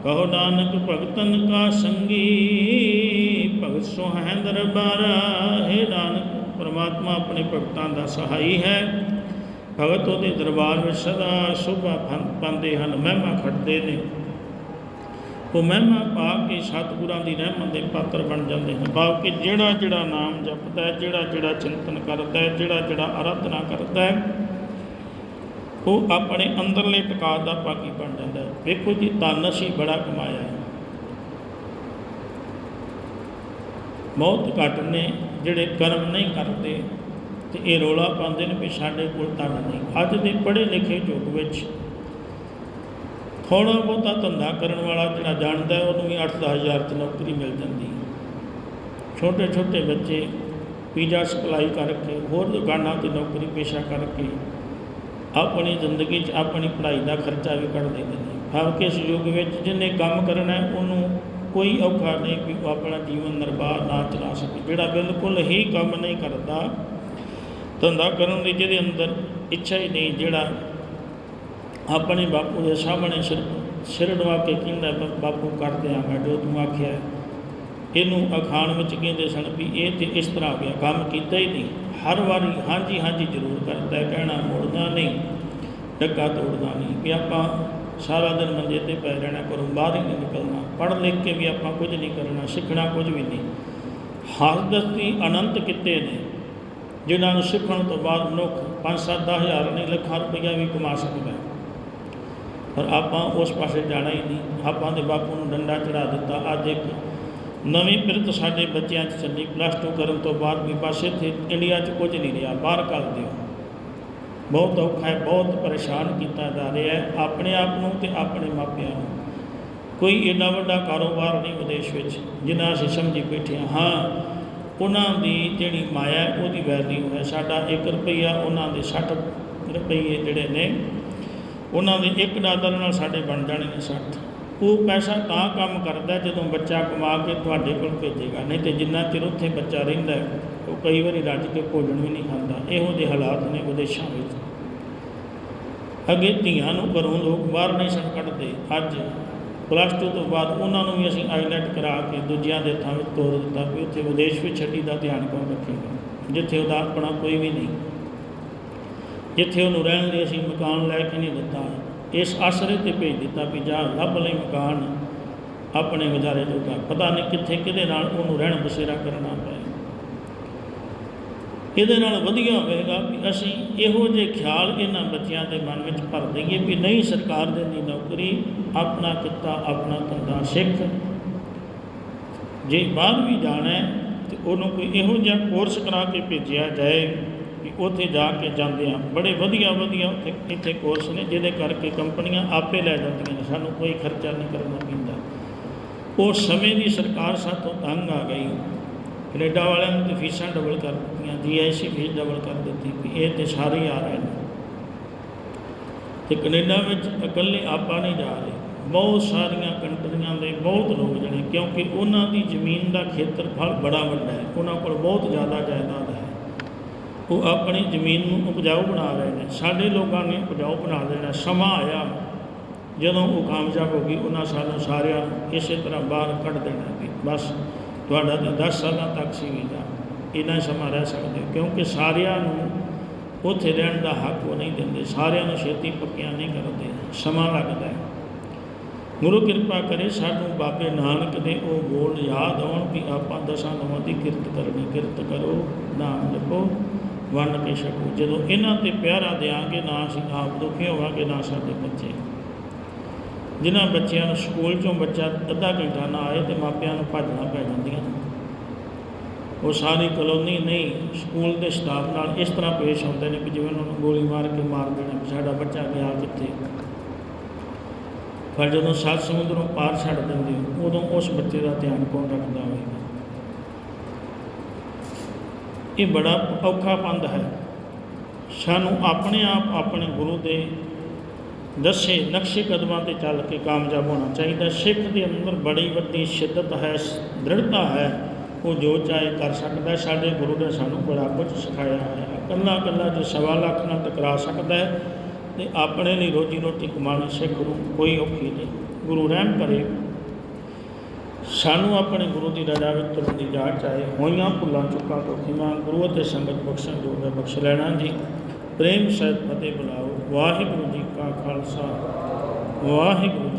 ਕਹੋ ਨਾਨਕ ਭਗਤਨ ਕਾ ਸੰਗੀ, ਭਗਤ ਸੁਹੈ ਦਰਬਾਰਾ। ਹੈ ਨਾਨਕ, ਪਰਮਾਤਮਾ ਆਪਣੇ ਭਗਤਾਂ ਦਾ ਸਹਾਈ ਹੈ। ਭਗਤ ਉਹਦੇ ਦਰਬਾਰ ਵਿੱਚ ਸਦਾ ਸ਼ੋਭਾ ਪਾਉਂਦੇ ਹਨ, ਮਹਿਮਾ ਖੱਟਦੇ ਨੇ। ਉਹ ਮਹਿਮਾ ਪਾ ਕੇ ਸਤਿਗੁਰਾਂ ਦੀ ਰਹਿਮਤ ਦੇ ਪਾਤਰ ਬਣ ਜਾਂਦੇ ਹਨ। ਭਾਵ ਕਿ ਜਿਹੜਾ ਜਿਹੜਾ ਨਾਮ ਜਪਦਾ ਹੈ ਜਿਹੜਾ ਜਿਹੜਾ ਚਿੰਤਨ ਕਰਦਾ ਹੈ ਜਿਹੜਾ ਜਿਹੜਾ ਅਰਾਧਨਾ ਕਰਦਾ ਹੈ ਉਹ ਆਪਣੇ ਅੰਦਰਲੇ ਟਿਕਾ ਦਾ ਪਾਕੀ ਬਣ ਜਾਂਦਾ ਹੈ। ਵੇਖੋ ਜੀ ਧਨ ਅਸੀਂ ਬੜਾ ਕਮਾਇਆ ਹੈ। ਬਹੁਤ ਘੱਟ ਨੇ, ਜਿਹੜੇ ਕਰਮ ਨਹੀਂ ਕਰਦੇ ਤੇ ਇਹ ਰੋਲਾ ਪਾਉਂਦੇ ਨੇ ਵੀ ਸਾਡੇ ਕੋਲ ਧਨ ਨਹੀਂ। ਅੱਜ ਦੇ ਪੜ੍ਹੇ ਲਿਖੇ ਯੁੱਗ ਵਿੱਚ ਥੋੜ੍ਹਾ ਬਹੁਤਾ ਧੰਦਾ ਕਰਨ ਵਾਲਾ ਜਿਹੜਾ ਜਾਣਦਾ ਹੈ, ਉਹਨੂੰ ਵੀ 8-10 ਹਜ਼ਾਰ 'ਚ ਨੌਕਰੀ ਮਿਲ ਜਾਂਦੀ ਹੈ। ਛੋਟੇ ਛੋਟੇ ਬੱਚੇ, ਪੀਜ਼ਾ ਸਪਲਾਈ ਕਰਕੇ, ਹੋਰ ਦੁਕਾਨਾਂ ਤੇ ਨੌਕਰੀ ਪੇਸ਼ਾ ਕਰਕੇ ਆਪਣੀ ਜ਼ਿੰਦਗੀ 'ਚ ਆਪਣੀ ਪੜ੍ਹਾਈ ਦਾ ਖਰਚਾ ਵੀ ਕੱਢ ਦਿੰਦੇ ਨੇ। ਭਾਵ ਕਿ ਇਸ ਯੁੱਗ ਵਿੱਚ ਜਿਹਨੇ ਕੰਮ ਕਰਨਾ ਹੈ, ਉਹਨੂੰ ਕੋਈ ਔਖਾ ਨਹੀਂ ਵੀ ਉਹ ਆਪਣਾ ਜੀਵਨ ਨਿਰਬਾਹ ਨਾ ਚਲਾ ਸਕੇ। ਜਿਹੜਾ ਬਿਲਕੁਲ ਹੀ ਕੰਮ ਨਹੀਂ ਕਰਦਾ, ਧੰਦਾ ਕਰਨ ਦੀ ਜਿਹਦੇ ਅੰਦਰ ਇੱਛਾ ਹੀ ਨਹੀਂ, ਜਿਹੜਾ ਆਪਣੇ ਬਾਪੂ ਦੇ ਸਾਹਮਣੇ ਸਿਰ ਸਿਰ ਡਵਾ ਕੇ ਕਹਿੰਦਾ ਬਾਪੂ, ਕਰਦੇ ਕਰ ਮੈਂ ਜੋ ਤੂੰ ਆਖਿਆ ਇਹਨੂੰ ਅਖਾਣ ਵਿੱਚ ਕਹਿੰਦੇ ਸਨ ਵੀ ਇਹ ਤੇ ਇਸ ਤਰ੍ਹਾਂ ਹੋ ਗਿਆ, ਕੰਮ ਕੀਤਾ ਹੀ ਨਹੀਂ। ਹਰ ਵਾਰੀ ਹਾਂਜੀ ਹਾਂਜੀ ਜ਼ਰੂਰ ਕਰਦਾ ਕਹਿਣਾ ਮੁੜਦਾ ਨਹੀਂ, ਡੱਕਾ ਤੋੜਦਾ ਨਹੀਂ ਵੀ ਆਪਾਂ ਸਾਰਾ ਦਿਨ ਮੰਜੇ ਤੇ ਪੈ ਰਹਿਣਾ, ਘਰੋਂ ਬਾਹਰ ਹੀ ਨਹੀਂ ਨਿਕਲਣਾ, ਪੜ੍ਹ ਲਿਖ ਕੇ ਵੀ ਆਪਾਂ ਕੁਝ ਨਹੀਂ ਕਰਨਾ, ਸਿੱਖਣਾ ਕੁਝ ਵੀ ਨਹੀਂ। ਹਰਦਸਤੀ ਅਨੰਤ ਕਿਤੇ ਨੇ, ਜਿਨ੍ਹਾਂ ਨੂੰ ਸਿੱਖਣ ਤੋਂ ਬਾਅਦ ਮਨੁੱਖ 5-7 ਹਜ਼ਾਰ ਨਹੀਂ, ਲੱਖਾਂ ਰੁਪਈਆ ਵੀ ਕਮਾ ਸਕਦਾ ਪਰ ਆਪਾਂ ਉਸ ਪਾਸੇ ਜਾਣਾ ਹੀ ਨਹੀਂ। ਆਪਾਂ ਦੇ ਬਾਪੂ ਨੂੰ ਡੰਡਾ ਚੜਾ ਦਿੱਤਾ, ਅੱਜ ਇੱਕ ਨਵੀਂ ਪਿਰਤ ਸਾਡੇ ਬੱਚਿਆਂ 'ਚ ਚੱਲੀ ਪਲੱਸ 2 ਕਰਨ ਤੋਂ ਬਾਅਦ ਵੀ ਪਾਸੇ ਇੱਥੇ ਇੰਡੀਆ 'ਚ ਕੁਝ ਨਹੀਂ ਰਿਹਾ, ਬਾਹਰ ਕਰ ਦਿਓ ਬਹੁਤ ਔਖਾ ਹੈ, ਬਹੁਤ ਪਰੇਸ਼ਾਨ ਕੀਤਾ ਜਾ ਰਿਹਾ ਹੈ, ਆਪਣੇ ਆਪ ਨੂੰ ਤੇ ਆਪਣੇ ਮਾਪਿਆਂ ਨੂੰ। ਕੋਈ ਇੰਨਾ ਵੱਡਾ ਕਾਰੋਬਾਰ ਨਹੀਂ ਵਿਦੇਸ਼ ਵਿੱਚ, ਜਿੰਨਾ ਅਸੀਂ ਸਮਝੀ ਬੈਠੇ ਹਾਂ। ਹਾਂ, ਉਹਨਾਂ ਦੀ ਜਿਹੜੀ ਮਾਇਆ ਉਹਦੀ ਵੈਲਿਊ ਹੈ। ਸਾਡਾ 1 ਰੁਪਈਆ, ਉਹਨਾਂ ਦੇ 60 ਰੁਪਈਏ ਜਿਹੜੇ ਨੇ, ਉਹਨਾਂ ਦੇ 1 ਡਾਲਰ ਨਾਲ ਸਾਡੇ ਬਣ ਜਾਣੇ ਨੇ 60 ਉਹ ਪੈਸਾ ਤਾਂ ਕੰਮ ਕਰਦਾ ਜਦੋਂ ਬੱਚਾ ਕਮਾ ਕੇ ਤੁਹਾਡੇ ਕੋਲ ਭੇਜੇਗਾ, ਨਹੀਂ ਤੇ ਜਿੰਨਾ ਚਿਰ ਉੱਥੇ ਬੱਚਾ ਰਹਿੰਦਾ ਉਹ ਕਈ ਵਾਰੀ ਰੱਜ ਕੇ ਭੋਜਨ ਵੀ ਨਹੀਂ ਖਾਂਦਾ। ਇਹੋ ਜਿਹੇ ਹਾਲਾਤ ਨੇ ਵਿਦੇਸ਼ਾਂ ਵਿੱਚ। ਅੱਗੇ ਧੀਆਂ ਨੂੰ ਘਰੋਂ ਲੋਕ ਬਾਹਰ ਨਹੀਂ ਸਨ ਕੱਢਦੇ। ਅੱਜ ਪਲੱਸ 2 ਤੋਂ ਬਾਅਦ ਉਹਨਾਂ ਨੂੰ ਵੀ ਅਸੀਂ ਆਈਲੈਟ ਕਰਾ ਕੇ ਦੂਜਿਆਂ ਦੇ ਥਾਂ ਵਿੱਚ ਤੋਰ ਦਿੱਤਾ ਵੀ ਉੱਥੇ ਵਿਦੇਸ਼ ਵਿੱਚ ਛੱਡੀ ਦਾ ਧਿਆਨ ਕੌਣ ਰੱਖੇਗਾ? ਜਿੱਥੇ ਉਹਦਾ ਆਪਣਾ ਕੋਈ ਵੀ ਨਹੀਂ। ਜਿੱਥੇ ਉਹਨੂੰ ਰਹਿਣ ਲਈ ਅਸੀਂ ਮਕਾਨ ਲੈ ਕੇ ਨਹੀਂ ਦਿੱਤਾ। ਇਸ ਆਸਰੇ ਤੇ ਭੇਜ ਦਿੱਤਾ ਵੀ ਜਾ ਲੱਭ ਲਈ ਮਕਾਨ ਆਪਣੇ ਗੁਜ਼ਾਰੇ ਜੋਗਾ। ਪਤਾ ਨਹੀਂ ਕਿੱਥੇ ਕਿਹਦੇ ਨਾਲ ਉਹਨੂੰ ਰਹਿਣ ਬਸੇਰਾ ਕਰਨਾ ਪਏ। ਇਹਦੇ ਨਾਲ ਵਧੀਆ ਹੋਵੇਗਾ ਵੀ ਅਸੀਂ ਇਹੋ ਜਿਹੇ ਖਿਆਲ ਇਹਨਾਂ ਬੱਚਿਆਂ ਦੇ ਮਨ ਵਿੱਚ ਭਰ ਦਈਏ ਵੀ ਨਹੀਂ ਸਰਕਾਰ ਦੇ ਦੀ ਨੌਕਰੀ, ਆਪਣਾ ਕਿੱਤਾ, ਆਪਣਾ ਧੰਦਾ ਸਿੱਖ। ਜੇ ਬਾਹਰ ਵੀ ਜਾਣਾ ਹੈ ਤੇ ਉਹਨੂੰ ਕੋਈ ਇਹੋ ਜਿਹਾ ਕੋਰਸ ਕਰਾ ਕੇ ਭੇਜਿਆ ਜਾਏ ਵੀ ਉੱਥੇ ਜਾ ਕੇ ਜਾਂਦੇ ਆ ਬੜੇ ਵਧੀਆ ਵਧੀਆ ਉੱਥੇ, ਇੱਥੇ ਕੋਰਸ ਨੇ, ਜਿਹਦੇ ਕਰਕੇ ਕੰਪਨੀਆਂ ਆਪੇ ਲੈ ਜਾਂਦੀਆਂ ਨੇ। ਸਾਨੂੰ ਕੋਈ ਖਰਚਾ ਨਹੀਂ ਕਰਨਾ ਪੈਂਦਾ। ਉਸ ਸਮੇਂ ਦੀ ਸਰਕਾਰ ਸਾਥੋਂ ਤੰਗ ਆ ਗਈ। ਕੈਨੇਡਾ ਵਾਲਿਆਂ ਨੂੰ ਤੇ ਫੀਸਾਂ ਡਬਲ ਕਰ ਦਿੱਤੀਆਂ ਜੀਆਈਸੀ ਫੀਸ ਡਬਲ ਕਰ ਦਿੱਤੀ ਵੀ ਇਹ ਤੇ ਸਾਰੇ ਹੀ ਆ ਰਹੇ ਨੇ। ਤੇ ਕੈਨੇਡਾ ਵਿੱਚ ਇਕੱਲੇ ਆਪਾਂ ਨਹੀਂ ਜਾ ਰਹੇ। ਬਹੁਤ ਸਾਰੀਆਂ ਕੰਟਰੀਆਂ ਦੇ ਬਹੁਤ ਲੋਕ ਜਿਹੜੇ ਕਿਉਂਕਿ ਉਹਨਾਂ ਦੀ ਜ਼ਮੀਨ ਦਾ ਖੇਤਰਫਲ ਬੜਾ ਵੱਡਾ ਹੈ। ਉਹਨਾਂ ਕੋਲ ਬਹੁਤ ਜ਼ਿਆਦਾ ਜਾਇਦਾਦ ਉਹ ਆਪਣੀ ਜ਼ਮੀਨ ਨੂੰ ਉਪਜਾਊ ਬਣਾ ਰਹੇ ਨੇ। ਸਾਡੇ ਲੋਕਾਂ ਨੇ ਉਪਜਾਊ ਬਣਾ ਦੇਣਾ। ਸਮਾਂ ਆਇਆ। ਜਦੋਂ ਉਹ ਕਾਮਯਾਬ ਹੋ ਗਈ, ਉਹਨਾਂ ਸਾਨੂੰ ਸਾਰਿਆਂ ਨੂੰ ਇਸੇ ਤਰ੍ਹਾਂ ਬਾਹਰ ਕੱਢ ਦੇਣਾ ਵੀ ਬਸ ਤੁਹਾਡਾ ਤਾਂ 10 ਸਾਲਾਂ ਤੱਕ ਸੀ ਵੀਜ਼ਾ ਇੰਨਾ ਸਮਾਂ ਰਹਿ ਸਕਦੇ ਹੋ। ਕਿਉਂਕਿ ਸਾਰਿਆਂ ਨੂੰ ਉੱਥੇ ਰਹਿਣ ਦਾ ਹੱਕ ਉਹ ਨਹੀਂ ਦਿੰਦੇ। ਸਾਰਿਆਂ ਨੂੰ ਛੇਤੀ ਪੱਕਿਆਂ ਨਹੀਂ ਕਰਦੇ। ਸਮਾਂ ਲੱਗਦਾ ਹੈ। ਗੁਰੂ ਕਿਰਪਾ ਕਰੇ ਸਾਨੂੰ ਬਾਬੇ ਨਾਨਕ ਦੇ ਉਹ ਬੋਲ ਯਾਦ ਆਉਣ ਵੀ ਆਪਾਂ ਦਸਾਂ ਨਵਾਂ ਦੀ ਕਿਰਤ ਕਰਨੀ। ਕਿਰਤ ਕਰੋ, ਨਾਮ ਜਪੋ। ਵੰਡ ਕੇ ਛਕੋ। ਜਦੋਂ ਇਹਨਾਂ ਤੇ ਪਿਆਰਾ ਦਿਆਂਗੇ, ਨਾ ਅਸੀਂ ਆਪ ਦੁਖੀ ਹੋਵਾਂਗੇ, ਨਾ ਸਾਡੇ ਬੱਚੇ। ਜਿਨ੍ਹਾਂ ਬੱਚਿਆਂ ਨੂੰ ਸਕੂਲ ਚੋਂ ਬੱਚਾ ਅੱਧਾ ਘੰਟਾ ਨਾ ਆਏ ਤੇ ਮਾਪਿਆਂ ਨੂੰ ਭੱਜਣਾ ਪੈ ਜਾਂਦੀਆਂ ਉਹ ਸਾਰੀ ਕਲੋਨੀ ਨਹੀਂ, ਸਕੂਲ ਦੇ ਸਟਾਫ ਨਾਲ ਇਸ ਤਰ੍ਹਾਂ ਪੇਸ਼ ਹੁੰਦੇ ਨੇ ਕਿ ਜਿਵੇਂ ਉਹਨਾਂ ਨੂੰ ਗੋਲੀ ਮਾਰ ਕੇ ਮਾਰ ਦੇਣਾ ਵੀ ਸਾਡਾ ਬੱਚਾ ਗਿਆ ਕਿੱਥੇ। ਪਰ ਜਦੋਂ ਸੱਤ ਸਮੁੰਦਰੋਂ ਪਾਰ ਛੱਡ ਦਿੰਦੇ ਉਦੋਂ ਉਸ ਬੱਚੇ ਦਾ ਧਿਆਨ ਕੌਣ ਰੱਖਦਾ ਹੋਵੇਗਾ? ਇਹ ਬੜਾ ਔਖਾ ਪੰਧ ਹੈ। ਸਾਨੂੰ ਆਪਣੇ ਆਪ ਆਪਣੇ ਗੁਰੂ ਦੇ ਦੱਸੇ ਨਕਸ਼ੇ ਕਦਮਾਂ ਤੇ ਚੱਲ ਕੇ ਕਾਮਯਾਬ ਹੋਣਾ ਚਾਹੀਦਾ। ਸਿੱਖ ਦੇ ਅੰਦਰ ਬੜੀ ਵੱਡੀ ਸ਼ਿੱਦਤ ਹੈ, ਦ੍ਰਿੜਤਾ ਹੈ। ਉਹ ਜੋ ਚਾਹੇ ਕਰ ਸਕਦਾ। ਸਾਡੇ ਗੁਰੂ ਨੇ ਸਾਨੂੰ ਬੜਾ ਕੁਝ ਸਿਖਾਇਆ ਹੈ। ਇਕੱਲਾ ਇਕੱਲਾ ਜੇ ਸਵਾ ਲੱਖ ਨਾਲ ਟਕਰਾ ਸਕਦਾ ਹੈ, ਤੇ ਆਪਣੇ ਲਈ ਰੋਜੀ ਰੋਟੀ ਕਮਾਉਣੀ ਸਿੱਖ ਨੂੰ ਕੋਈ ਔਖੀ ਨਹੀਂ। ਗੁਰੂ ਰਹਿਮ ਕਰੇ। ਸਾਨੂੰ ਆਪਣੇ ਗੁਰੂ ਦੀ ਰਜ਼ਾ ਵਿੱਚ ਤੁਰਨ ਦੀ ਜਾਚ ਚਾਹੇ ਹੋਈਆਂ ਭੁੱਲਾਂ, ਚੁੱਕਾਂ ਤੋਂ ਖਿਮਾ ਗੁਰੂ ਅਤੇ ਸੰਗਤ ਬਖਸ਼ਣ ਜੋ ਹੈ ਬਖਸ਼ ਲੈਣਾ ਜੀ। ਪ੍ਰੇਮ, ਸਹਿਤ, ਫਤਿਹ ਬੁਲਾਓ। ਵਾਹਿਗੁਰੂ ਜੀ ਕਾ ਖਾਲਸਾ। ਵਾਹਿਗੁਰੂ